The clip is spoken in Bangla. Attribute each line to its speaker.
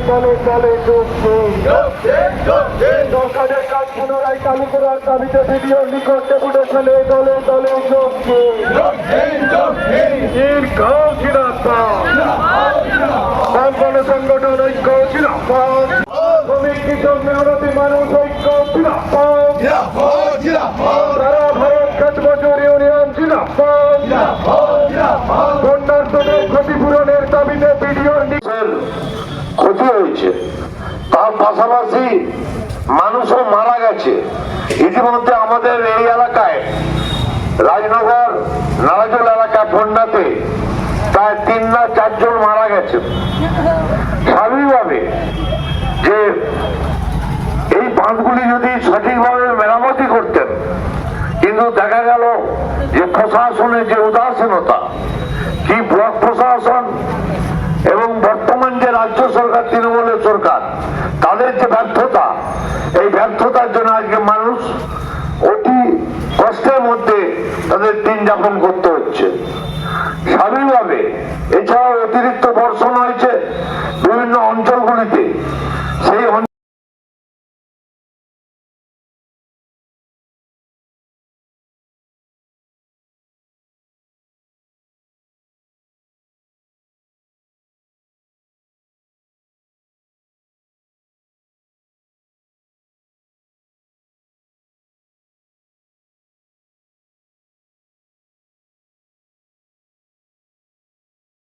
Speaker 1: দলে যোগ দিন সরকারের কাজ পুনরায় চালু করার দাবিতে ভিডিও নিকট ডেপুটে ফেলে দলে দলে যোগ দিন। দীর্ঘাও জিরাপাত বাম গণসংগঠন ঐক্য জিরাপাত শ্রমিক কৃষক মেহনতি মানুষ ঐক্য জিরাপাত সারা ভারত খ্যাত বছর ইউনিয়ন
Speaker 2: হয়েছে। তার পাশাপাশি মানুষও মারা গেছে। ইতিমধ্যে আমাদের এই এলাকায়, রাজনগর নারাজল এলাকায় বন্যাতে প্রায় তিন না চারজন মারা গেছে। স্বাভাবিকভাবে যে এই বাঁধগুলি যদি সঠিকভাবে মেরামতি করতেন, কিন্তু দেখা গেল যে প্রশাসনের যে উদাসীনতা, কি ব্লক প্রশাসন এবং বর্তমান যে রাজ্য তাদের যে ব্যর্থতা, এই ব্যর্থতার জন্য আজকে মানুষ অতি কষ্টের মধ্যে তাদের দিন যাপন করতে হচ্ছে। স্বাভাবিকভাবে, এছাড়াও অতিরিক্ত